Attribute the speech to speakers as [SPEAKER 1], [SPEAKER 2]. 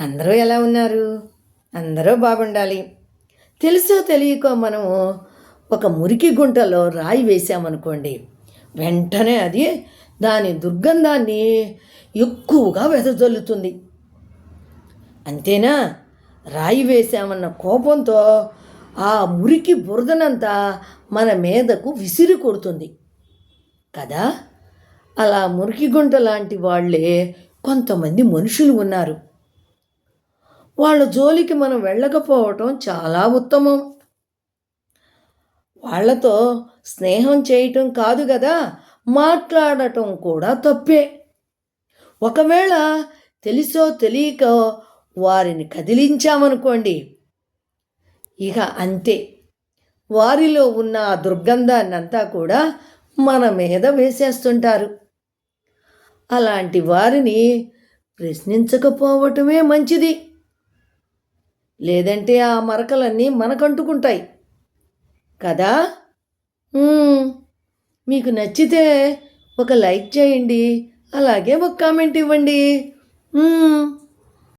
[SPEAKER 1] అందరూ ఎలా ఉన్నారు? అందరూ బాగుండాలి. తెలుసో తెలియకో మనము ఒక మురికి గుంటలో రాయి వేసామనుకోండి వెంటనే అది దాని దుర్గంధాన్ని ఎక్కువగా వెదజల్లుతుంది. అంతేనా? రాయి వేసామన్న కోపంతో ఆ మురికి బురదనంతా మన మీదకు విసిరి కొడుతుంది. కదా? అలా మురికి గుంట లాంటి వాళ్ళే కొంతమంది మనుషులు ఉన్నారు. వాళ్ళ జోలికి మనం వెళ్ళకపోవటం చాలా ఉత్తమం. వాళ్ళతో స్నేహం చేయటం కాదు కదా మాట్లాడటం కూడా తప్పే. ఒకవేళ తెలిసో తెలియకో వారిని కదిలించామనుకోండి ఇక అంతే. వారిలో ఉన్న ఆ దుర్గంధాన్నంతా కూడా మన మీద వేసేస్తుంటారు. అలాంటి వారిని ప్రశ్నించకపోవటమే మంచిది. లేదంటే ఆ మరకలన్నీ మనకంటుకుంటాయి. కదా? మీకు నచ్చితే ఒక లైక్ చేయండి. అలాగే ఒక కామెంట్ ఇవ్వండి.